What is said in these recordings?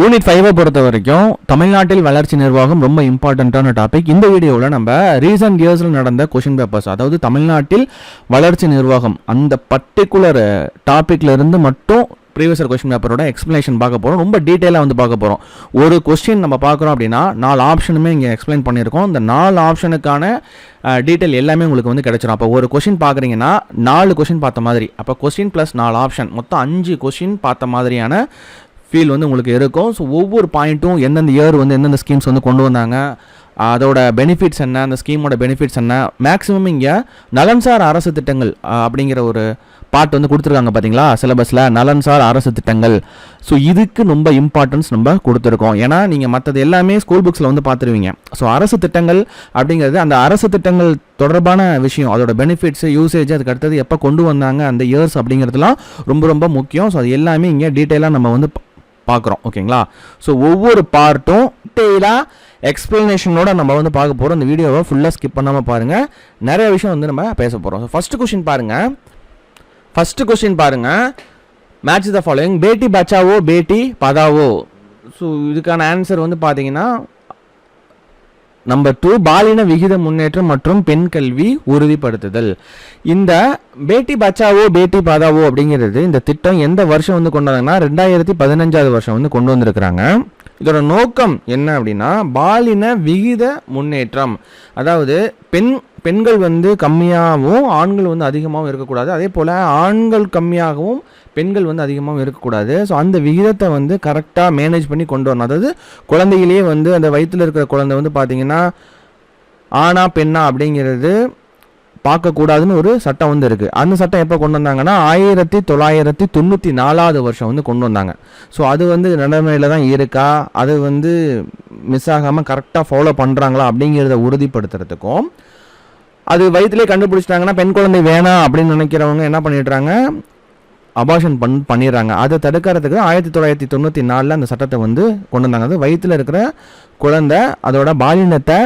Unit ஃபைவை பொறுத்த வரைக்கும் தமிழ்நாட்டில் வளர்ச்சி நிர்வாகம் ரொம்ப இம்பார்ட்டண்ட்டான டாபிக் இந்த வீடியோவில் நம்ம ரீசன்ட் இயர்ஸில் நடந்த கொஷின் பேப்பர்ஸ் அதாவது தமிழ்நாட்டில் வளர்ச்சி நிர்வாகம் அந்த பர்டிகுலர் டாப்பிக்ல இருந்து மட்டும் ப்ரீவியஸ் கொஸ்டின் பேப்பரோட எக்ஸ்ப்ளனேஷன் பார்க்க போகிறோம் ரொம்ப டீட்டெயிலாக வந்து பார்க்க போகிறோம் ஒரு கொஸ்டின் நம்ம பார்க்குறோம் அப்படின்னா நாலு ஆப்ஷனுமே இங்கே எக்ஸ்பிளைன் பண்ணியிருக்கோம். இந்த நாலு ஆப்ஷனுக்கான டீட்டெயில் எல்லாமே உங்களுக்கு வந்து கிடச்சிடும் அப்போ ஒரு கொஷின் பார்க்குறீங்கன்னா நாலு கொஷின் பார்த்த மாதிரி. அப்போ கொஸ்டின் ப்ளஸ் நாலு ஆப்ஷன் மொத்தம் அஞ்சு கொஷின் பார்த்த மாதிரியான ஃபீல் வந்து உங்களுக்கு இருக்கும். ஸோ ஒவ்வொரு பாயிண்ட்டும் எந்தெந்த இயர் வந்து எந்தெந்த ஸ்கீம்ஸ் வந்து கொண்டு வந்தாங்க அதோட பெனிஃபிட்ஸ் என்ன அந்த ஸ்கீமோட பெனிஃபிட்ஸ் என்ன மேக்ஸிமம் இங்கே நலன்சார் அரசு திட்டங்கள் அப்படிங்கிற ஒரு பார்ட் வந்து கொடுத்துருக்காங்க பார்த்தீங்களா சிலபஸில் நலன்சார் அரசு திட்டங்கள். ஸோ இதுக்கு ரொம்ப இம்பார்ட்டன்ஸ் நம்ம கொடுத்துருக்கோம். ஏன்னா நீங்கள் மற்றது எல்லாமே ஸ்கூல் புக்ஸில் வந்து பார்த்துருவீங்க. ஸோ அரசு திட்டங்கள் அப்படிங்கிறது அந்த அரசு திட்டங்கள் தொடர்பான விஷயம். அதோட பெனிஃபிட்ஸு யூசேஜ் அதுக்கு அடுத்தது எப்போ கொண்டு வந்தாங்க அந்த இயர்ஸ் அப்படிங்கிறதுலாம் ரொம்ப ரொம்ப முக்கியம். ஸோ அது எல்லாமே இங்கே டீட்டெயிலாக நம்ம வந்து பார்க்குறோம் ஓகேங்களா? ஸோ ஒவ்வொரு பார்ட்டும் டெய்லாக எக்ஸ்ப்ளனேஷனோட நம்ம வந்து பார்க்க போகிறோம் இந்த வீடியோவை ஃபுல்லாக ஸ்கிப் பண்ணாமல் பாருங்கள் நிறைய விஷயம் வந்து நம்ம பேச போகிறோம் ஸோ ஃபஸ்ட்டு கொஷின் பாருங்கள் ஃபஸ்ட்டு கொஸ்டின் பாருங்கள் match the following Beti Bachao Beti Padhao? So இதுக்கான ஆன்சர் வந்து பார்த்தீங்கன்னா நம்பர் டூ பாலின விகித முன்னேற்றம் மற்றும் பெண் கல்வி உறுதிப்படுத்துதல். இந்த பேட்டி பச்சாவோ பேட்டி பாதாவோ அப்படிங்கிறது இந்த திட்டம் எந்த வருஷம் வந்து கொண்டாங்கன்னா ரெண்டாயிரத்தி பதினஞ்சாவது வருஷம் வந்து கொண்டு வந்திருக்கிறாங்க. இதோட நோக்கம் என்ன அப்படின்னா பாலின விகித முன்னேற்றம். அதாவது பெண் பெண்கள் வந்து கம்மியாகவும் ஆண்கள் வந்து அதிகமாகவும் இருக்கக்கூடாது. அதே போல் ஆண்கள் கம்மியாகவும் பெண்கள் வந்து அதிகமாகவும் இருக்கக்கூடாது. ஸோ அந்த விகிதத்தை வந்து கரெக்டாக மேனேஜ் பண்ணி கொண்டு வரணும். அதாவது குழந்தையிலேயே வந்து அந்த வயிற்றில் இருக்கிற குழந்தை வந்து பார்த்தீங்கன்னா ஆணா பெண்ணா அப்படிங்கிறது பார்க்கக்கூடாதுன்னு ஒரு சட்டம் வந்து இருக்குது அந்த சட்டம் எப்போ கொண்டு வந்தாங்கன்னா ஆயிரத்தி தொள்ளாயிரத்தி தொண்ணூற்றி நாலாவது வருஷம் வந்து கொண்டு வந்தாங்க. ஸோ அது வந்து நடைமுறையில் தான் இருக்கா? அது வந்து மிஸ் ஆகாமல் கரெக்டாக ஃபாலோ பண்ணுறாங்களா அப்படிங்கிறத உறுதிப்படுத்துறதுக்கும் அது வயிற்றுலேயே கண்டுபிடிச்சிட்டாங்கன்னா பெண் குழந்தை வேணாம் அப்படின்னு நினைக்கிறவங்க என்ன பண்ணிடுறாங்க அபாஷன் பண் பண்ணிடுறாங்க. அதை தடுக்கிறதுக்கு ஆயிரத்தி தொள்ளாயிரத்தி தொண்ணூற்றி நாலில் அந்த சட்டத்தை வந்து கொண்டு வந்தாங்க. அது வயிற்றில் இருக்கிற குழந்தை அதோட பாலினத்தை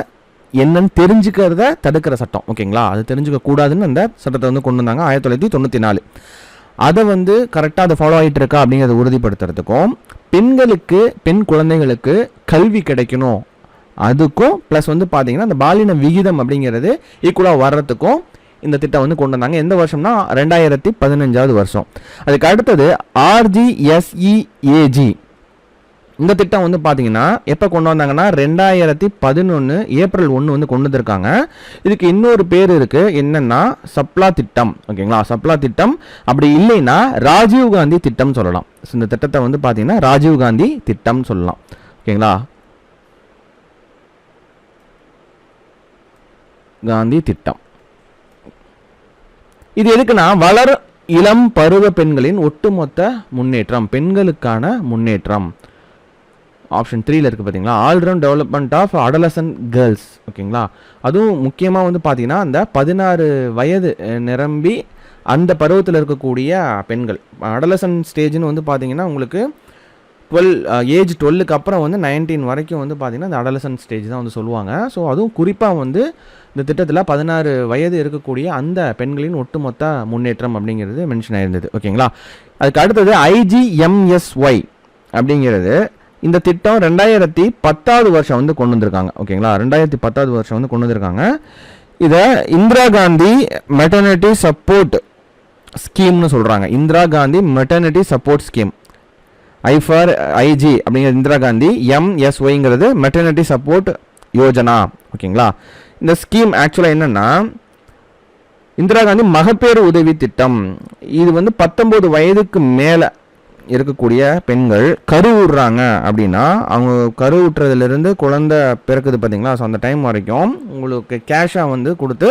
என்னன்னு தெரிஞ்சுக்கிறத தடுக்கிற சட்டம். ஓகேங்களா? அது தெரிஞ்சுக்க கூடாதுன்னு அந்த சட்டத்தை வந்து கொண்டு வந்தாங்க ஆயிரத்தி தொள்ளாயிரத்தி தொண்ணூற்றி நாலு. அதை வந்து கரெக்டாக அதை ஃபாலோ ஆகிட்டு இருக்கா அப்படிங்கிறத உறுதிப்படுத்துறதுக்கும் பெண்களுக்கு பெண் குழந்தைகளுக்கு கல்வி கிடைக்கணும். அதுக்கும் ப்ளஸ் வந்து பார்த்தீங்கன்னா அந்த பாலின விகிதம் அப்படிங்கிறது ஈக்குவலாக வர்றதுக்கும் இந்த திட்டம் வந்து கொண்டு வந்தாங்க. எந்த வருஷம்னா? ரெண்டாயிரத்தி பதினஞ்சாவது வருஷம். அதுக்கு அடுத்தது ஆர்ஜிஎஸ்இஏஜி இந்த திட்டம் வந்து பார்த்தீங்கன்னா எப்போ கொண்டு வந்தாங்கன்னா? ரெண்டாயிரத்தி பதினொன்று ஏப்ரல் ஒன்று வந்து கொண்டு வந்திருக்காங்க. இதுக்கு இன்னொரு பேர் இருக்குது என்னன்னா சப்ளா திட்டம். ஓகேங்களா? சப்ளா திட்டம். அப்படி இல்லைன்னா ராஜீவ் காந்தி திட்டம் சொல்லலாம். ஸோ இந்த திட்டத்தை வந்து பார்த்தீங்கன்னா ராஜீவ் காந்தி திட்டம் சொல்லலாம். ஓகேங்களா? காந்தி திட்டம். இது எதுக்குன்னா வளர் இளம் பருவ பெண்களின் ஒட்டுமொத்த முன்னேற்றம் பெண்களுக்கான முன்னேற்றம். ஆப்ஷன் த்ரீல இருக்குது பார்த்தீங்களா all round development of adolescent girls ஓகேங்களா? அதுவும் முக்கியமாக வந்து பார்த்தீங்கன்னா அந்த பதினாறு வயது நிரம்பி அந்த பருவத்தில் இருக்கக்கூடிய பெண்கள். அடலசன் ஸ்டேஜ்னு வந்து பார்த்தீங்கன்னா உங்களுக்கு டுவெல் ஏஜ் டுவெல்லுக்கு அப்புறம் வந்து நைன்டீன் வரைக்கும் வந்து பார்த்திங்கன்னா இந்த அடலசன் ஸ்டேஜ் தான் வந்து சொல்லுவாங்க. ஸோ அதுவும் குறிப்பாக வந்து இந்த திட்டத்தில் பதினாறு வயது இருக்கக்கூடிய அந்த பெண்களின் ஒட்டுமொத்த முன்னேற்றம் அப்படிங்கிறது மென்ஷன் ஆயிருந்தது. ஓகேங்களா அதுக்கு அடுத்தது ஐஜிஎம்எஸ்ஒய் அப்படிங்கிறது இந்த திட்டம் ரெண்டாயிரத்தி பத்தாவது வருஷம் வந்து கொண்டு வந்திருக்காங்க. ஓகேங்களா ரெண்டாயிரத்தி பத்தாவது வருஷம் வந்து கொண்டு வந்திருக்காங்க. இதை இந்திரா காந்தி மெட்டர்னிட்டி சப்போர்ட் ஸ்கீம்னு சொல்கிறாங்க Indira Gandhi maternity support scheme I for IG அப்படிங்கிற இந்திரா காந்தி எம்எஸ்ஒய்ங்கிறது மெட்டர்னிட்டி சப்போர்ட் யோஜனா. ஓகேங்களா? இந்த ஸ்கீம் ஆக்சுவலாக என்னென்னா இந்திரா காந்தி மகப்பேறு உதவி திட்டம். இது வந்து பத்தொம்போது வயதுக்கு மேலே இருக்கக்கூடிய பெண்கள் கருவுடுறாங்க அப்படின்னா அவங்க கருவுட்டுறதுலேருந்து குழந்தை பிறக்குது பார்த்தீங்களா ஸோ அந்த டைம் வரைக்கும் உங்களுக்கு கேஷாக வந்து கொடுத்து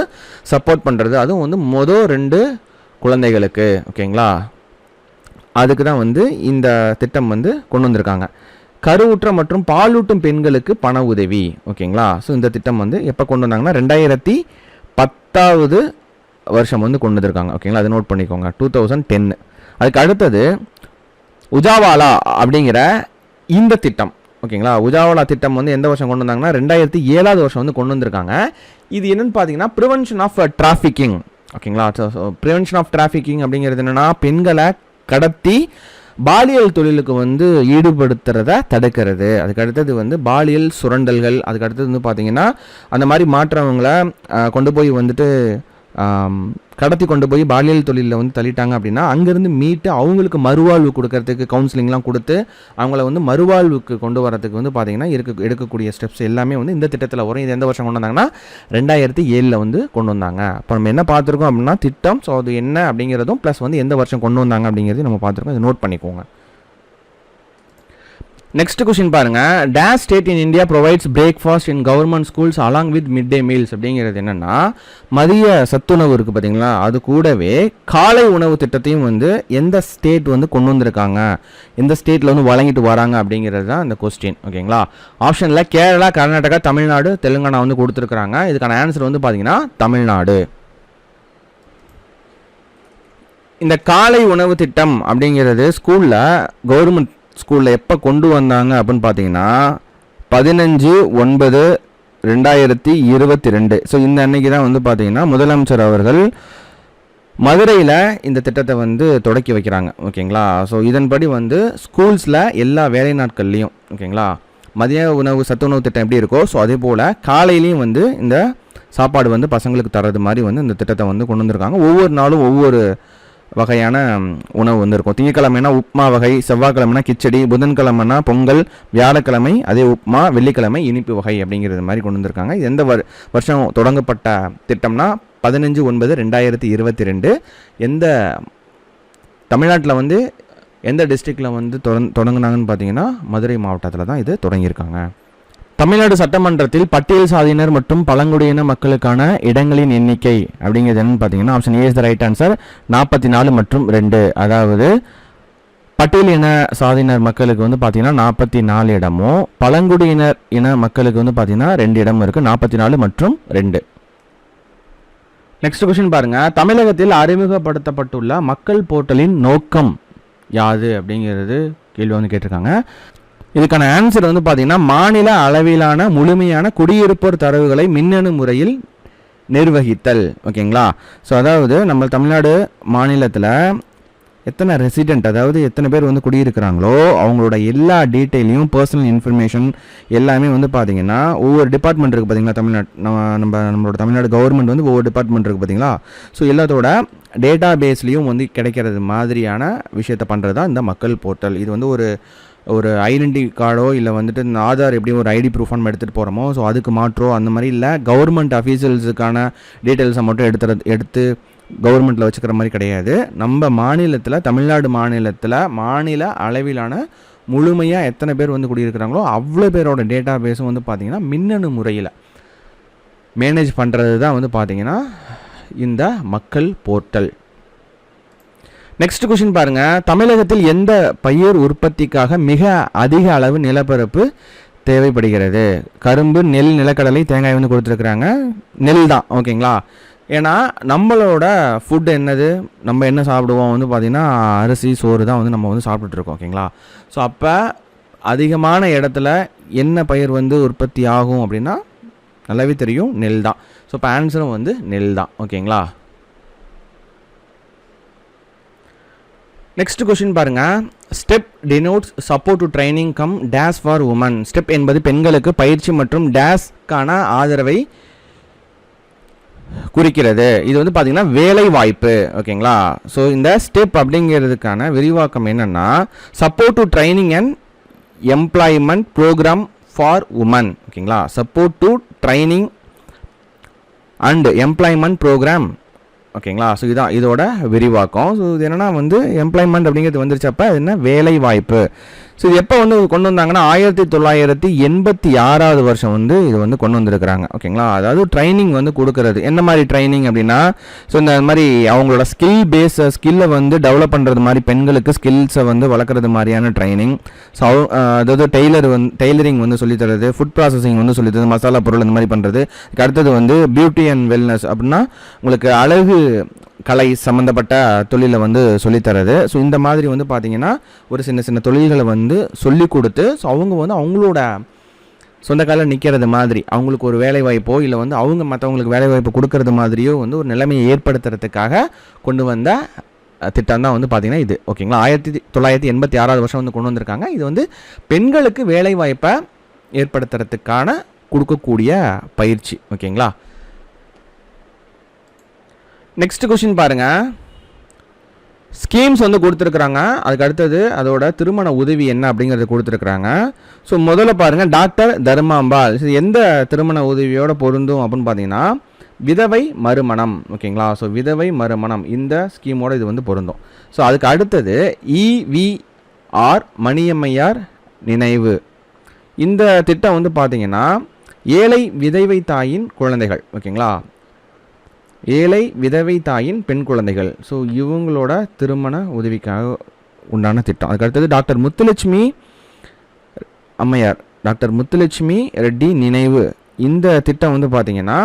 சப்போர்ட் பண்ணுறது அதுவும் வந்து மொதல் ரெண்டு குழந்தைகளுக்கு. ஓகேங்களா? அதுக்கு தான் வந்து இந்த திட்டம் வந்து கொண்டு வந்திருக்காங்க. கருவுற்ற மற்றும் பாலூட்டும் பெண்களுக்கு பண உதவி ஓகேங்களா? ஸோ இந்த திட்டம் வந்து எப்போ கொண்டு வந்தாங்கன்னா ரெண்டாயிரத்தி பத்தாவது வருஷம் வந்து கொண்டு வந்திருக்காங்க ஓகேங்களா? அதை நோட் பண்ணிக்கோங்க டூ தௌசண்ட் டென்னு அதுக்கு அடுத்தது உஜாவாலா அப்படிங்கிற இந்த திட்டம் ஓகேங்களா? உஜாவாலா திட்டம் வந்து எந்த வருஷம் கொண்டு வந்தாங்கன்னா ரெண்டாயிரத்தி ஏழாவது வருஷம் வந்து கொண்டு வந்திருக்காங்க. இது என்னென்னு பார்த்தீங்கன்னா ப்ரிவென்ஷன் ஆஃப் டிராஃபிக்கிங் uh, ஓகேங்களா? ப்ரிவென்ஷன் ஆஃப் டிராஃபிக்கிங் அப்படிங்கிறது என்னென்னா பெண்களை கடத்தி பாலியல் தொழிலுக்கு வந்து ஈடுபடுத்துறத தடுக்கிறது. அதுக்கு அடுத்தது வந்து பாலியல் சுரண்டல்கள் அதுக்கு அடுத்தது வந்து பார்த்திங்கன்னா அந்த மாதிரி மாற்றவங்களை கொண்டு போய் வந்துட்டு கடத்தி கொண்டு போய் பாலியல் தொழிலில் வந்து தள்ளிட்டாங்க அப்படின்னா அங்கேருந்து மீட்டு அவங்களுக்கு மறுவாழ்வு கொடுக்கறதுக்கு கவுன்சிலிங்லாம் கொடுத்து அவங்கள வந்து மறுவாழ்வுக்கு கொண்டு வரதுக்கு வந்து பார்த்திங்கன்னா இருக்க எடுக்கக்கூடிய ஸ்டெப்ஸ் எல்லாமே வந்து இந்த திட்டத்தில் வரும். இது எந்த வருஷம் கொண்டு வந்தாங்கன்னா ரெண்டாயிரத்தி ஏழில் வந்து கொண்டு வந்தாங்க. அப்போ நம்ம என்ன பார்த்துருக்கோம் அப்படின்னா திட்டம் ஸோ அது என்ன அப்படிங்கிறதும் ப்ளஸ் வந்து எந்த வருஷம் கொண்டு வந்தாங்க அப்படிங்கிறது நம்ம பார்த்துருக்கோம் இதை நோட் பண்ணிக்கோங்க. நெக்ஸ்ட் கொஸ்டின் பாருங்க. Dash state in India provides breakfast in government schools along with mid day meals அப்படிங்கிறது என்னன்னா மதிய சத்துணவு இருக்குது பார்த்தீங்களா அது கூடவே காலை உணவு திட்டத்தையும் வந்து எந்த ஸ்டேட் வந்து கொண்டு வந்திருக்காங்க? எந்த ஸ்டேட்டில் வந்து வழங்கிட்டு வராங்க அப்படிங்கிறது தான் இந்த கொஸ்டின் ஓகேங்களா ஆப்ஷனில் கேரளா கர்நாடகா தமிழ்நாடு தெலுங்கானா வந்து கொடுத்துருக்குறாங்க. இதுக்கான ஆன்சர் வந்து பார்த்தீங்கன்னா தமிழ்நாடு. இந்த காலை உணவு திட்டம் அப்படிங்கிறது ஸ்கூலில் கவர்மெண்ட் ஸ்கூலில் எப்போ கொண்டு வந்தாங்க அப்படின்னு பார்த்தீங்கன்னா பதினஞ்சு ஒன்பது ரெண்டாயிரத்தி இருபத்தி ரெண்டு ஸோ இந்த அன்னைக்கு தான் வந்து பார்த்தீங்கன்னா முதலமைச்சர் அவர்கள் மதுரையில் இந்த திட்டத்தை வந்து தொடக்கி வைக்கிறாங்க. ஓகேங்களா? ஸோ இதன்படி வந்து ஸ்கூல்ஸில் எல்லா வேலை நாட்கள்லேயும் ஓகேங்களா? மதிய உணவு சத்துணவு திட்டம் எப்படி இருக்கோ ஸோ அதே போல் காலையிலையும் வந்து இந்த சாப்பாடு வந்து பசங்களுக்கு தர்றது மாதிரி வந்து இந்த திட்டத்தை வந்து கொண்டு வந்திருக்காங்க. ஒவ்வொரு நாளும் ஒவ்வொரு வகையான உணவு வந்து இருக்கும் திங்கக்கிழமைனா உப்மா வகை செவ்வாய்க்கிழமைனா கிச்சடி புதன்கிழமைனா பொங்கல் வியாழக்கிழமை அதே உப்மா வெள்ளிக்கிழமை இனிப்பு வகை அப்படிங்கிறது மாதிரி கொண்டு வந்திருக்காங்க. இது எந்த வர் வருஷம் தொடங்கப்பட்ட திட்டம்னா பதினஞ்சு ஒன்பது ரெண்டாயிரத்தி இருபத்தி ரெண்டு. எந்த தமிழ்நாட்டில் வந்து எந்த டிஸ்ட்ரிக்டில் வந்து தொடங் தொடங்கினாங்கன்னு பார்த்தீங்கன்னா மதுரை மாவட்டத்தில் தான் இது தொடங்கியிருக்காங்க. தமிழ்நாடு சட்டமன்றத்தில் பட்டியல் சாதியினர் மற்றும் பழங்குடியின மக்களுக்கான இடங்களின் எண்ணிக்கை அப்படிங்கிறது என்னன்னு பார்த்தீங்கன்னா option A is the right answer நாற்பத்தி நாலு மற்றும் ரெண்டு. அதாவது பட்டியல் இன சாதியினர் மக்களுக்கு வந்து பார்த்தீங்கன்னா நாற்பத்தி நாலு இடமும் பழங்குடியினர் இன மக்களுக்கு வந்து பார்த்தீங்கன்னா ரெண்டு இடமும் இருக்குது நாற்பத்தி நாலு மற்றும் ரெண்டு. நெக்ஸ்ட் கொஸ்டின் பாருங்க. தமிழகத்தில் அறிமுகப்படுத்தப்பட்டுள்ள மக்கள் போர்ட்டலின் நோக்கம் யாது அப்படிங்கிறது கேள்வி வந்து கேட்டிருக்காங்க. இதுக்கான ஆன்சர் வந்து பார்த்தீங்கன்னா மாநில அளவிலான முழுமையான குடியிருப்போர் தரவுகளை மின்னணு முறையில் நிர்வகித்தல். ஓகேங்களா? ஸோ அதாவது நம்ம தமிழ்நாடு மாநிலத்தில் எத்தனை ரெசிடென்ட் அதாவது எத்தனை பேர் வந்து குடியிருக்கிறாங்களோ அவங்களோட எல்லா டீட்டெயிலையும் பர்சனல் இன்ஃபர்மேஷன் எல்லாமே வந்து பார்த்தீங்கன்னா ஒவ்வொரு டிபார்ட்மெண்ட் இருக்குது பார்த்தீங்களா தமிழ்நாடு நம்ம நம்ம நம்மளோட தமிழ்நாடு கவர்மெண்ட் வந்து ஒவ்வொரு டிபார்ட்மெண்ட் இருக்குது பார்த்தீங்களா ஸோ எல்லாத்தோட டேட்டா பேஸ்லேயும் வந்து கிடைக்கிறது மாதிரியான விஷயத்தை பண்ணுறது தான் இந்த மக்கள் போர்ட்டல் இது வந்து ஒரு ஒரு ஐடென்டி கார்டோ இல்லை வந்துட்டு இந்த ஆதார் எப்படி ஒரு ஐடி ப்ரூஃப் நம்ம எடுத்துகிட்டு போகிறோமோ ஸோ அதுக்கு மாற்றோ அந்த மாதிரி இல்லை. கவர்மெண்ட் அஃபீஷியல்ஸுக்கான டீட்டெயில்ஸை மட்டும் எடுத்துறது எடுத்து கவர்மெண்ட்டில் வச்சுக்கிற மாதிரி கிடையாது. நம்ம மாநிலத்தில் தமிழ்நாடு மாநிலத்தில் மாநில அளவிலான முழுமையாக எத்தனை பேர் வந்து குடியிருக்கிறாங்களோ அவ்வளோ பேரோட டேட்டா பேஸும் வந்து பார்த்திங்கன்னா மின்னணு முறையில் மேனேஜ் பண்ணுறது தான் வந்து பார்த்திங்கன்னா இந்த மக்கள் போர்ட்டல். நெக்ஸ்ட் கொஷின் பாருங்க. தமிழகத்தில் எந்த பயிர் உற்பத்திக்காக மிக அதிக அளவு நிலப்பரப்பு தேவைப்படுகிறது? கரும்பு நெல் நிலக்கடலை தேங்காய் வந்து கொடுத்துருக்குறாங்க. நெல் தான் ஓகேங்களா? ஏன்னா நம்மளோட ஃபுட் என்னது? நம்ம என்ன சாப்பிடுவோம் வந்து பார்த்திங்கன்னா அரிசி சோறு தான் வந்து நம்ம வந்து சாப்பிட்டுட்ருக்கோம் ஓகேங்களா? ஸோ அப்போ அதிகமான இடத்துல என்ன பயிர் வந்து உற்பத்தி ஆகும் அப்படின்னா நல்லாவே தெரியும் நெல் தான். ஸோ இப்போ ஆன்சரும் வந்து நெல் தான் ஓகேங்களா? நெக்ஸ்ட் கொஷின் பாருங்க. Step denotes support to training cum days for women step என்பது பெண்களுக்கு பயிற்சி மற்றும் டேஸ்க்கான ஆதரவை குறிக்கிறது. இது வந்து பார்த்தீங்கன்னா வேலை வாய்ப்பு. ஓகேங்களா ஸோ இந்த ஸ்டெப் அப்படிங்கிறதுக்கான விரிவாக்கம் என்னென்னா support to training and employment programme for women ஓகேங்களா support to training and employment programme ஓகேங்களா? ஸோ இதான் இதோட விரிவாக்கம். ஸோ இது என்னென்னா வந்து எம்ப்ளாய்மெண்ட் அப்படிங்கிறது வந்துருச்சப்ப அது என்ன? வேலை வாய்ப்பு ஸோ இது எப்போ வந்து கொண்டு வந்தாங்கன்னா ஆயிரத்தி தொள்ளாயிரத்தி எண்பத்தி ஆறாவது வருஷம் வந்து இது வந்து கொண்டு வந்திருக்கிறாங்க. ஓகேங்களா அதாவது ட்ரைனிங் வந்து கொடுக்கறது. என்ன மாதிரி ட்ரைனிங் அப்படின்னா ஸோ இந்த மாதிரி அவங்களோட ஸ்கில் பேஸ் ஸ்கில்லை வந்து டெவலப் பண்ணுறது மாதிரி பெண்களுக்கு ஸ்கில்ஸை வந்து வளர்க்குறது மாதிரியான ட்ரைனிங் ஸோ அதாவது டெய்லர் வந்து டெய்லரிங் வந்து சொல்லித் தரது ஃபுட் ப்ராசஸிங் வந்து சொல்லித்தரது மசாலா பொருள் இந்த மாதிரி பண்ணுறது அடுத்தது வந்து பியூட்டி அண்ட் வெல்னஸ் அப்படின்னா உங்களுக்கு அழகு கலை சம்மந்தப்பட்ட தொழிலை வந்து சொல்லித்தரது ஸோ இந்த மாதிரி வந்து பார்த்திங்கன்னா ஒரு சின்ன சின்ன தொழில்களை வந்து சொல்லி கொடுத்து ஸோ அவங்க வந்து அவங்களோட சொந்த காலில் நிற்கிறது மாதிரி அவங்களுக்கு ஒரு வேலை வாய்ப்போ இல்லை வந்து அவங்க மற்றவங்களுக்கு வேலை வாய்ப்பு கொடுக்கறது மாதிரியோ வந்து ஒரு நிலைமையை ஏற்படுத்துறதுக்காக கொண்டு வந்த திட்டம் தான் வந்து பார்த்திங்கன்னா இது. ஓகேங்களா ஆயிரத்தி தொள்ளாயிரத்தி எண்பத்தி ஆறாவது வருஷம் வந்து கொண்டு வந்திருக்காங்க. இது வந்து பெண்களுக்கு வேலை வாய்ப்பை ஏற்படுத்துறதுக்கான கொடுக்கக்கூடிய பயிற்சி. ஓகேங்களா நெக்ஸ்ட் கொஷின் பாருங்க. ஸ்கீம்ஸ் வந்து கொடுத்துருக்குறாங்க. அதுக்கு அடுத்தது அதோட திருமண உதவி என்ன அப்படிங்கிறது கொடுத்துருக்குறாங்க. ஸோ முதல்ல பாருங்கள் டாக்டர் தர்மாம்பாள். எந்த திருமண உதவியோட பொருந்தும் அப்படின்னு பார்த்தீங்கன்னா விதவை மறுமணம். ஓகேங்களா? ஸோ விதவை மறுமணம். இந்த ஸ்கீமோட இது வந்து பொருந்தும். ஸோ அதுக்கு அடுத்தது இவிஆர் மணியம்மையார் நினைவு. இந்த திட்டம் வந்து பார்த்தீங்கன்னா ஏழை விதவை தாயின் குழந்தைகள். ஓகேங்களா? ஏழை விதவை தாயின் பெண் குழந்தைகள். ஸோ இவங்களோட திருமண உதவிக்காக உண்டான திட்டம். அதுக்கு அடுத்தது டாக்டர் முத்துலட்சுமி அம்மையார். டாக்டர் முத்துலட்சுமி ரெட்டி நினைவு. இந்த திட்டம் வந்து பார்த்தீங்கன்னா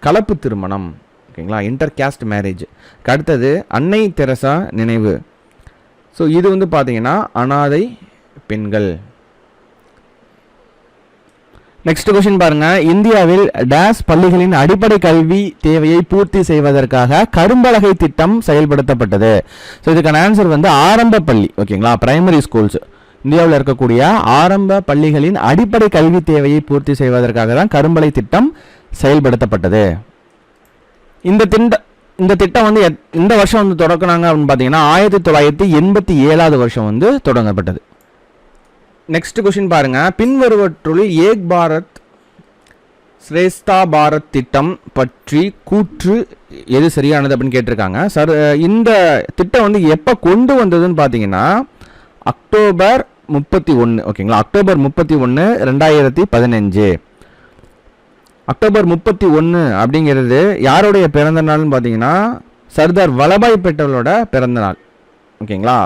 கலப்பு திருமணம். ஓகேங்களா? இன்டர் கேஸ்ட் மேரேஜ் அடுத்தது அன்னை தெரசா நினைவு. ஸோ இது வந்து பார்த்தீங்கன்னா அனாதை பெண்கள். நெக்ஸ்ட் கொஸ்டின் பாருங்க. இந்தியாவில் டேஸ் பள்ளிகளின் அடிப்படை கல்வி தேவையை பூர்த்தி செய்வதற்காக கரும்பலகை திட்டம் செயல்படுத்தப்பட்டது. ஸோ இதுக்கான ஆன்சர் வந்து ஆரம்ப பள்ளி ஓகேங்களா பிரைமரி ஸ்கூல்ஸ் இந்தியாவில் இருக்கக்கூடிய ஆரம்ப பள்ளிகளின் அடிப்படை கல்வி தேவையை பூர்த்தி செய்வதற்காக தான் கரும்பலை திட்டம் செயல்படுத்தப்பட்டது. இந்த திட்ட இந்த திட்டம் வந்து எத்- இந்த வருஷம் வந்து தொடக்கினாங்க அப்படின்னு பார்த்தீங்கன்னா ஆயிரத்தி தொள்ளாயிரத்தி எண்பத்தி ஏழாவது வருஷம் வந்து தொடங்கப்பட்டது. நெக்ஸ்ட் கொஷின் பாருங்க. பின்வருவற்றுள் ஏக் பாரத் ஸ்ரேஷ்தா பாரத் திட்டம் பற்றி கூற்று எது சரியானது அப்படின்னு கேட்டிருக்காங்க. சார் இந்த திட்டம் வந்து எப்போ கொண்டு வந்ததுன்னு பார்த்தீங்கன்னா அக்டோபர் முப்பத்தி ஒன்று ஓகேங்களா? அக்டோபர் முப்பத்தி ஒன்று ரெண்டாயிரத்தி பதினஞ்சு. அக்டோபர் முப்பத்தி ஒன்று அப்படிங்கிறது யாருடைய பிறந்த நாள்னு பார்த்தீங்கன்னா சர்தார் வல்லபாய் பட்டேலோட பிறந்த நாள். ஓகேங்களா?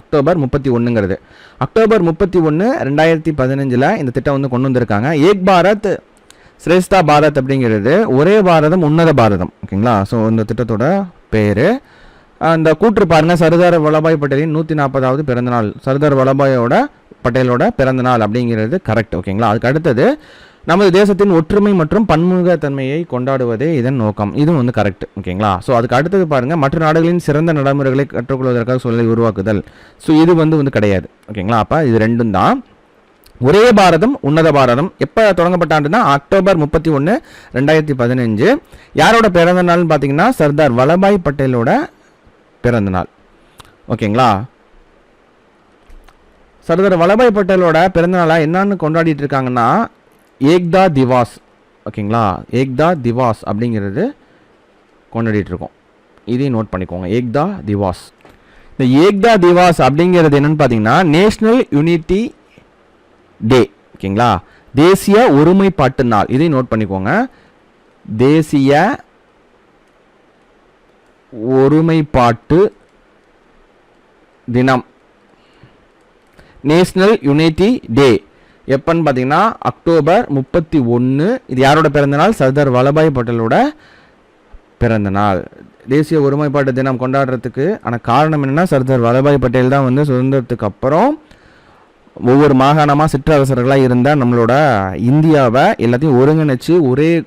அக்டோபர் முப்பத்தி ஒன்றுங்கிறது அக்டோபர் முப்பத்தி ஒன்று ரெண்டாயிரத்தி பதினஞ்சில் இந்த திட்டம் வந்து கொண்டு வந்திருக்காங்க. ஏக் பாரத் சிரேஷ்டா பாரத் அப்படிங்கிறது ஒரே பாரதம் உன்னத பாரதம். ஓகேங்களா? ஸோ இந்த திட்டத்தோட பேர். அந்த கூற்று பாருங்கள் சர்தார் வல்லபாய் பட்டேலின் நூற்றி நாற்பதாவது பிறந்தநாள். சர்தார் வல்லபாயோட பட்டேலோட பிறந்தநாள் அப்படிங்கிறது கரெக்ட் ஓகேங்களா? அதுக்கு அடுத்தது நமது தேசத்தின் ஒற்றுமை மற்றும் பன்முகத்தன்மையை கொண்டாடுவதே இதன் நோக்கம். இதுவும் வந்து கரெக்ட் ஓகேங்களா? ஸோ அதுக்கு அடுத்தது பாருங்கள் மற்ற நாடுகளின் சிறந்த நடைமுறைகளை கற்றுக்கொள்வதற்காக சூழலை உருவாக்குதல். ஸோ இது வந்து வந்து கிடையாது ஓகேங்களா? அப்போ இது ரெண்டும் தான். ஒரே பாரதம் உன்னத பாரதம். எப்போ தொடங்கப்பட்ட ஆண்டுனா அக்டோபர் முப்பத்தி ஒன்று ரெண்டாயிரத்தி பதினஞ்சு. யாரோட பிறந்த நாள்னு பார்த்தீங்கன்னா சர்தார் வல்லபாய் பட்டேலோட பிறந்த நாள் ஓகேங்களா? சர்தார் வல்லபாய் பட்டேலோட பிறந்த நாளாக என்னன்னு கொண்டாடிட்டு இருக்காங்கன்னா ஏக்தா திவாஸ். ஓகேங்களா? ஏக்தா திவாஸ் அப்படிங்கிறது கொண்டாடிட்டு இருக்கோம் இதையும் நோட் பண்ணிக்கோங்க. ஏக்தா திவாஸ். இந்த ஏக்தா திவாஸ் அப்படிங்கிறது என்னன்னு பார்த்தீங்கன்னா நேஷ்னல் யூனிட்டி டே ஓகேங்களா? தேசிய ஒருமைப்பாட்டு நாள். இதையும் நோட் பண்ணிக்கோங்க. தேசிய ஒருமைப்பாட்டு தினம். நேஷ்னல் யுனைட்டி டே எப்போன்னு பார்த்தீங்கன்னா அக்டோபர் முப்பத்தி ஒன்று இது யாரோட பிறந்தநாள் சர்தார் வல்லபாய் பட்டேலோட பிறந்த நாள். தேசிய ஒருமைப்பாட்டு தினம் கொண்டாடுறதுக்கு ஆனால் காரணம் என்னென்னா சர்தார் வல்லபாய் பட்டேல் தான் வந்து சுதந்திரத்துக்கு அப்புறம் ஒவ்வொரு மாகாணமாக சிற்றரசர்களாக இருந்த நம்மளோட இந்தியாவை எல்லாத்தையும் ஒருங்கிணைச்சு ஒரே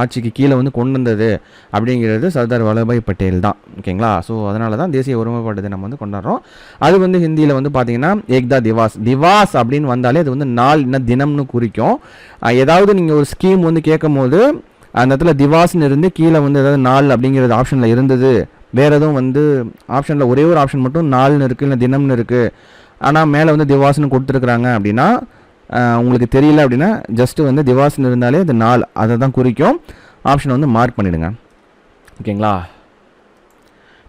ஆட்சிக்கு கீழே வந்து கொண்டு வந்தது அப்படிங்கிறது சர்தார் வல்லபாய் பட்டேல் தான். ஓகேங்களா? ஸோ அதனால தான் தேசிய ஒருமைப்பாடு தினம் வந்து கொண்டாடுறோம். அது வந்து ஹிந்தியில் வந்து பார்த்தீங்கன்னா ஏக்தா திவாஸ். திவாஸ் அப்படின்னு வந்தாலே அது வந்து நாள் என்ன தினம்னு குறிக்கும். ஏதாவது நீங்கள் ஒரு ஸ்கீம் வந்து கேட்கும் போது அந்த இடத்துல திவாஸ்னு இருந்து கீழே வந்து ஏதாவது நாள் அப்படிங்கிறது ஆப்ஷனில் இருந்தது. வேறு எதுவும் வந்து ஆப்ஷனில் ஒரே ஒரு ஆப்ஷன் மட்டும் நாள்னு இருக்குது இல்லை தினம்னு இருக்குது ஆனால் மேலே வந்து திவாஸ்னு கொடுத்துருக்குறாங்க அப்படின்னா உங்களுக்கு தெரியல அப்படின்னா ஜஸ்ட்டு வந்து திவாஸ்னு இருந்தாலே அது நாள் அதை தான் குறிக்கும். ஆப்ஷனை வந்து மார்க் பண்ணிடுங்க. ஓகேங்களா?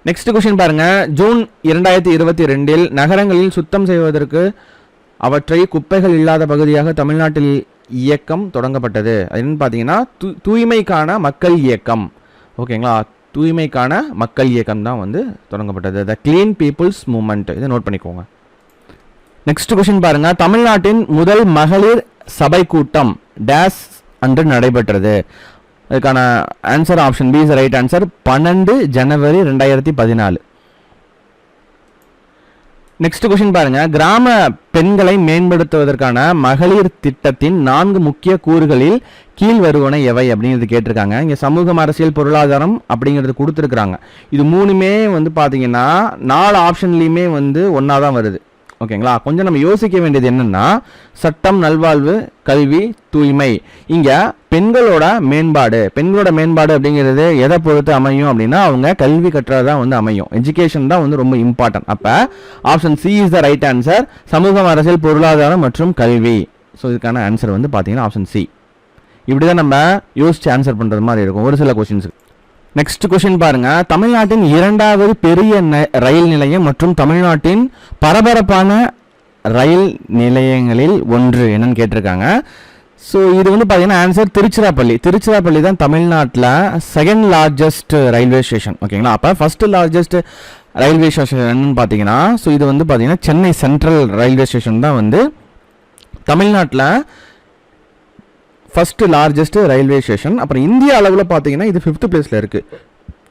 நெக்ஸ்ட் கொஷின் பாருங்கள் ஜூன் இரண்டாயிரத்தி இருபத்தி ரெண்டில் நகரங்களில் சுத்தம் செய்வதற்கு அவற்றை குப்பைகள் இல்லாத பகுதியாக தமிழ்நாட்டில் இயக்கம் தொடங்கப்பட்டது. அது என்னன்னு பார்த்தீங்கன்னா தூ தூய்மைக்கான மக்கள் இயக்கம். ஓகேங்களா? தூய்மைக்கான மக்கள் இயக்கம் தான் வந்து தொடங்கப்பட்டது. த க்ளீன் பீப்புள்ஸ் மூமெண்ட் இதை நோட் பண்ணிக்கோங்க. நெக்ஸ்ட் கொஸ்டின் பாருங்க. தமிழ்நாட்டின் முதல் மகளிர் சபை கூட்டம் டேஸ் அன்று நடைபெற்றது. அதுக்கான answer option B is right answer பன்னெண்டு ஜனவரி ரெண்டாயிரத்தி பதினாலு. நெக்ஸ்ட் கொஸ்டின் பாருங்க. கிராம பெண்களை மேம்படுத்துவதற்கான மகளிர் திட்டத்தின் நான்கு முக்கிய கூறுகளில் கீழ் வருவன எவை அப்படிங்கிறது கேட்டிருக்காங்க. இங்கே சமூகம் அரசியல் பொருளாதாரம் அப்படிங்கிறது கொடுத்துருக்குறாங்க. இது மூணுமே வந்து பார்த்தீங்கன்னா நாலு ஆப்ஷன்லேயுமே வந்து ஒன்றா தான் வருது. ஓகேங்களா? கொஞ்சம் நம்ம யோசிக்க வேண்டியது என்னென்னா சட்டம் நல்வாழ்வு கல்வி தூய்மை. இங்கே பெண்களோட மேம்பாடு பெண்களோட மேம்பாடு அப்படிங்கிறது எதை பொறுத்து அமையும் அப்படின்னா அவங்க கல்வி கற்றது தான் வந்து அமையும். எஜுகேஷன் தான் வந்து ரொம்ப இம்பார்ட்டன்ட் அப்போ option C is the right answer சமூகம் அரசியல் பொருளாதாரம் மற்றும் கல்வி. ஸோ இதுக்கான ஆன்சர் வந்து பார்த்தீங்கன்னா ஆப்ஷன் சி இப்படி தான் நம்ம யோசிச்சு ஆன்சர் பண்ணுறது மாதிரி இருக்கும். ஒரு சில கொஸ்டின்ஸுக்கு நெக்ஸ்ட் கொஷின் பாருங்க. தமிழ்நாட்டின் இரண்டாவது பெரிய ரயில் நிலையம் மற்றும் தமிழ்நாட்டின் பரபரப்பான ரயில் நிலையங்களில் ஒன்று என்னன்னு கேட்டிருக்காங்க. ஸோ இது வந்து பார்த்தீங்கன்னா ஆன்சர் திருச்சிராப்பள்ளி. திருச்சிராப்பள்ளி தான் தமிழ்நாட்டில் செகண்ட் லார்ஜஸ்ட் ரயில்வே ஸ்டேஷன் ஓகேங்களா அப்போ ஃபஸ்ட்டு லார்ஜஸ்ட் ரயில்வே ஸ்டேஷன் என்னன்னு பார்த்தீங்கன்னா ஸோ இது வந்து பார்த்தீங்கன்னா சென்னை சென்ட்ரல் ரயில்வே ஸ்டேஷன் தான் வந்து தமிழ்நாட்டில் ஃபஸ்ட்டு லார்ஜஸ்ட் ரயில்வே ஸ்டேஷன் அப்புறம் இந்திய அளவில் பார்த்தீங்கன்னா இது ஃபிஃப்த் பிளேஸில் இருக்குது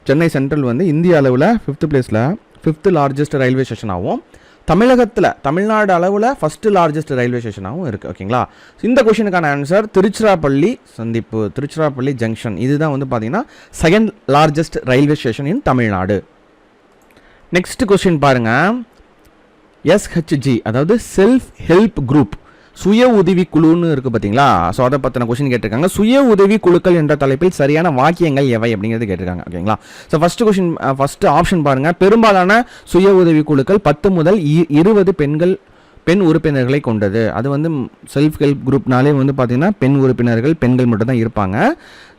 சென்னை சென்ட்ரல் வந்து இந்திய அளவில் ஃபிஃப்த் பிளேஸில் ஃபிஃப்த் லார்ஜஸ்ட் ரயில்வே ஸ்டேஷனாகவும் தமிழகத்தில் தமிழ்நாடு அளவில் ஃபஸ்ட்டு லார்ஜஸ்ட் ரயில்வே ஸ்டேஷனாகவும் இருக்குது ஓகேங்களா இந்த கொஷினுக்கான ஆன்சர் திருச்சிராப்பள்ளி சந்திப்பு. திருச்சிராப்பள்ளி ஜங்ஷன் இதுதான் வந்து பார்த்தீங்கன்னா second largest railway station in Tamil Nadu. Next question பாருங்க. எஸ்ஹெச்ஜி அதாவது செல்ஃப் ஹெல்ப் குரூப் சுய உதவி குழுன்னு இருக்கு பார்த்தீங்களா ஸோ அதை பற்றின கொஸ்டின் கேட்டிருக்காங்க. சுய உதவி குழுக்கள் என்ற தலைப்பில் சரியான வாக்கியங்கள் எவை அப்படிங்கிறது கேட்டிருக்காங்க. ஓகேங்களா so first question first option பாருங்கள் பெரும்பாலான சுய உதவி குழுக்கள் பத்து முதல் இ- இருபது பெண்கள் பெண் உறுப்பினர்களை கொண்டது. அது வந்து செல்ஃப் ஹெல்ப் குரூப்னாலே வந்து பார்த்தீங்கன்னா பெண் உறுப்பினர்கள் பெண்கள் மட்டும் தான் இருப்பாங்க.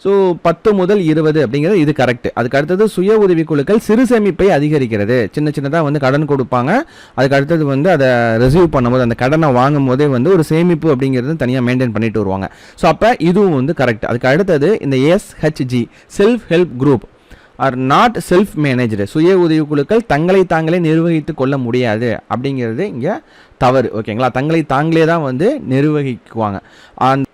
ஸோ பத்து முதல் இருபது அப்படிங்கிறது இது கரெக்ட் அதுக்கு அடுத்தது சுய உதவி குழுக்கள் சிறு சேமிப்பை அதிகரிக்கிறது. சின்ன சின்னதாக வந்து கடன் கொடுப்பாங்க. அதுக்கு அடுத்தது வந்து அதை ரிசீவ் பண்ணும்போது அந்த கடனை வாங்கும் போதே வந்து ஒரு சேமிப்பு அப்படிங்கிறது தனியாக மெயின்டைன் பண்ணிட்டு வருவாங்க. ஸோ அப்போ இதுவும் வந்து கரெக்ட் அதுக்கு அடுத்தது இந்த SHG self help group are not self managed சுய உதவி குழுக்கள் தங்களை தாங்களே நிர்வகித்து கொள்ள முடியாது. அப்படிங்கிறது இங்கே தவறு. ஓகேங்களா தங்களை தாங்களே தான் வந்து நிர்வகிக்குவாங்க. அந்த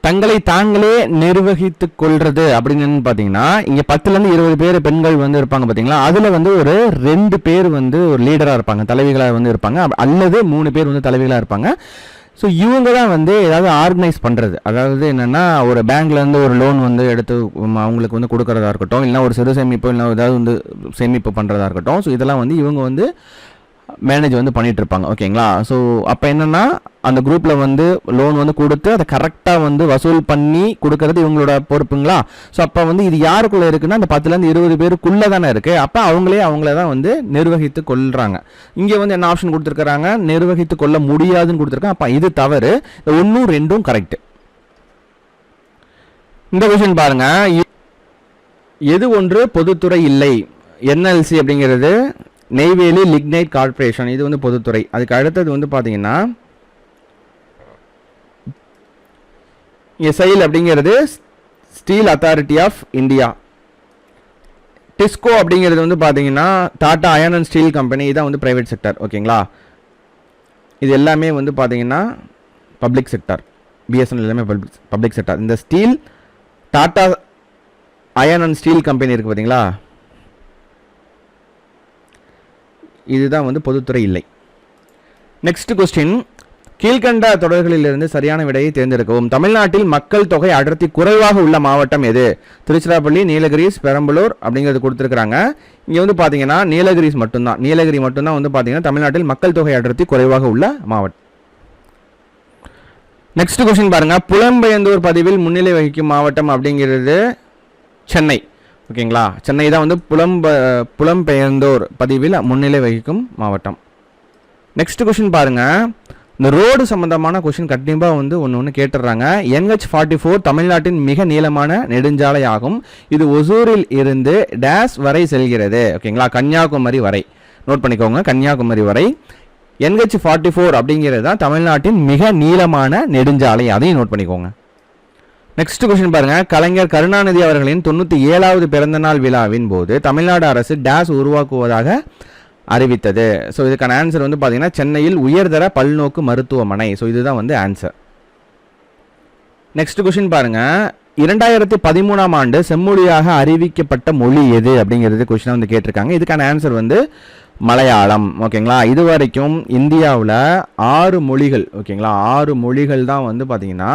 தங்களை தாங்களே நிர்வகித்து கொள்வது அப்படின்னு பார்த்தீங்கன்னா இங்கே பத்துலேருந்து இருபது பேர் பெண்கள் வந்து இருப்பாங்க பார்த்தீங்களா அதில் வந்து ஒரு ரெண்டு பேர் வந்து ஒரு லீடராக இருப்பாங்க. தலைவிகளாக வந்து இருப்பாங்க. அல்லது மூணு பேர் வந்து தலைவிகளாக இருப்பாங்க. ஸோ இவங்க தான் வந்து ஏதாவது ஆர்கனைஸ் பண்ணுறது அதாவது என்னென்னா ஒரு பேங்க்லேருந்து ஒரு லோன் வந்து எடுத்து அவங்களுக்கு வந்து கொடுக்குறதா இருக்கட்டும் இல்லைன்னா ஒரு சிறு சேமிப்பு இல்லை ஏதாவது வந்து சேமிப்பு பண்ணுறதா இருக்கட்டும். ஸோ இதெல்லாம் வந்து இவங்க வந்து மேனேஜ் வந்து பண்ணிட்டு இருப்பாங்க ஓகேங்களா? ஸோ அப்போ என்னன்னா அந்த குரூப்பில் வந்து லோன் வந்து கொடுத்து அதை கரெக்டாக வந்து வசூல் பண்ணி கொடுக்கறது இவங்களோட பொறுப்புங்களா? ஸோ அப்போ வந்து இது யாருக்குள்ளே இருக்குன்னா அந்த பத்துலேருந்து இருபது பேருக்குள்ளே தானே இருக்குது அப்போ அவங்களே அவங்கள தான் வந்து நிர்வகித்து கொள்கிறாங்க இங்கே வந்து என்ன ஆப்ஷன் கொடுத்துருக்குறாங்க? நிர்வகித்து கொள்ள முடியாதுன்னு கொடுத்துருக்காங்க. அப்போ இது தவறு. இந்த ஒன்றும் ரெண்டும் கரெக்ட் இந்த கொஷின் பாருங்க. எது ஒன்று பொதுத்துறை இல்லை? என்எல்சி அப்படிங்கிறது நெய்வேலி லிக்னைட் கார்ப்பரேஷன் இது வந்து பொதுத்துறை. அதுக்கு அடுத்தது வந்து பார்த்தீங்கன்னா எஸ்ஐல் அப்படிங்கிறது steel authority of India TISCO அப்படிங்கிறது வந்து பார்த்தீங்கன்னா Tata iron and steel company இதான் வந்து ப்ரைவேட் செக்டர் ஓகேங்களா இது எல்லாமே வந்து பார்த்தீங்கன்னா பப்ளிக் செக்டர் பிஎஸ்என்எல் எல்லாமே பப்ளிக் பப்ளிக் செக்டர் இந்த steel Tata iron and steel company இருக்குது பார்த்தீங்களா இதுதான் வந்து பொதுத்துறை இல்லை. நெக்ஸ்ட் கொஸ்டின் கீழ்கண்ட தொடர்களிலிருந்து சரியான விடையை தேர்ந்தெடுக்கவும். தமிழ்நாட்டில் மக்கள் தொகை அடர்த்தி குறைவாக உள்ள மாவட்டம் எது? திருச்சிராப்பள்ளி நீலகிரிஸ் பெரம்பலூர் அப்படிங்கிறது கொடுத்துருக்குறாங்க. இங்கே வந்து பார்த்தீங்கன்னா நீலகிரிஸ் மட்டும்தான். நீலகிரி மட்டும்தான் வந்து பார்த்தீங்கன்னா தமிழ்நாட்டில் மக்கள் தொகை அடர்த்தி குறைவாக உள்ள மாவட்டம். நெக்ஸ்ட் கொஸ்டின் பாருங்கள் புலம்பெயர்ந்தோர் பதிவில் முன்னிலை வகிக்கும் மாவட்டம் அப்படிங்கிறது சென்னை. ஓகேங்களா? சென்னை தான் வந்து புலம்ப புலம்பெயர்ந்தோர் பதிவில் முன்னிலை வகிக்கும் மாவட்டம். நெக்ஸ்ட் கொஷின் பாருங்க. இந்த ரோடு சம்பந்தமான கொஷின் கண்டிப்பாக வந்து ஒன்று ஒன்று கேட்டுடுறாங்க. என்ஹெச் ஃபார்ட்டி ஃபோர் தமிழ்நாட்டின் மிக நீளமான நெடுஞ்சாலை ஆகும் இது ஒசூரில் இருந்து டேஸ் வரை செல்கிறது. ஓகேங்களா? கன்னியாகுமரி வரை. நோட் பண்ணிக்கோங்க கன்னியாகுமரி வரை. என்ஹெச் ஃபார்ட்டி ஃபோர் அப்படிங்கிறது தான் தமிழ்நாட்டின் மிக நீளமான நெடுஞ்சாலை. அதையும் நோட் பண்ணிக்கோங்க. நெக்ஸ்ட் கொஸ்டின் பாருங்க. கலைஞர் கருணாநிதி அவர்களின் தொண்ணூற்றி ஏழாவது பிறந்தநாள் விழாவின் போது தமிழ்நாடு அரசு டேஸ் உருவாக்குவதாக அறிவித்தது. ஸோ இதுக்கான ஆன்சர் வந்து பார்த்தீங்கன்னா சென்னையில் உயர்தர பல்நோக்கு மருத்துவமனை. ஸோ இதுதான் வந்து ஆன்சர் நெக்ஸ்ட் கொஸ்டின் பாருங்க. இரண்டாயிரத்தி பதிமூணாம் ஆண்டு செம்மொழியாக அறிவிக்கப்பட்ட மொழி எது அப்படிங்கிறது கொஸ்டின் வந்து கேட்டிருக்காங்க. இதுக்கான ஆன்சர் வந்து மலையாளம். ஓகேங்களா? இது வரைக்கும் இந்தியாவில் ஆறு மொழிகள் ஓகேங்களா? ஆறு மொழிகள் தான் வந்து பார்த்தீங்கன்னா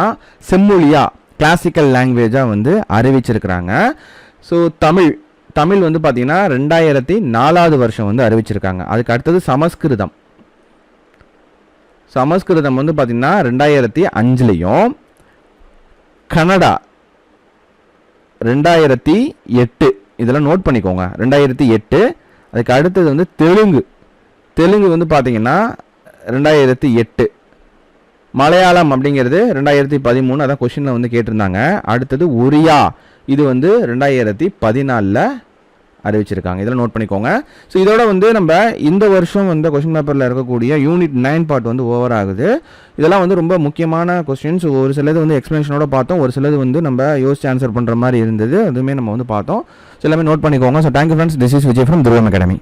செம்மொழியா கிளாசிக்கல் லாங்குவேஜாக வந்து அறிவிச்சிருக்கிறாங்க. ஸோ தமிழ் தமிழ் வந்து பார்த்திங்கன்னா ரெண்டாயிரத்தி நாலாவது வருஷம் வந்து அறிவிச்சிருக்காங்க. அதுக்கு அடுத்தது சமஸ்கிருதம். சமஸ்கிருதம் வந்து பார்த்திங்கன்னா ரெண்டாயிரத்தி அஞ்சுலேயும் கனடா ரெண்டாயிரத்தி எட்டு. இதெல்லாம் நோட் பண்ணிக்கோங்க. ரெண்டாயிரத்தி எட்டு அதுக்கு அடுத்தது வந்து தெலுங்கு. தெலுங்கு வந்து பார்த்தீங்கன்னா ரெண்டாயிரத்தி எட்டு. மலையாளம் அப்படிங்கிறது ரெண்டாயிரத்தி பதிமூணு அதான் கொஷினில் வந்து கேட்டிருந்தாங்க. அடுத்தது ஒரியா இது வந்து ரெண்டாயிரத்தி பதினாலில் அறிவிச்சிருக்காங்க. இதெல்லாம் நோட் பண்ணிக்கோங்க. ஸோ இதோட வந்து நம்ம இந்த வருஷம் வந்து கொஷின் பேப்பரில் இருக்கக்கூடிய யூனிட் நைன் பார்ட் வந்து ஓவர் ஆகுது. இதெல்லாம் வந்து ரொம்ப முக்கியமான கொஸ்டின்ஸ் ஒரு சிலது வந்து எக்ஸ்ப்ளனேஷனோட பார்த்தோம். ஒரு சிலது வந்து நம்ம யோசிச்சு ஆன்சர் பண்ணுற மாதிரி இருந்தது. அதுவுமே நம்ம வந்து பார்த்தோம். ஸோ எல்லாமே நோட் பண்ணிக்கோங்க. So thank you friends this is Vijay from Dhruvam academy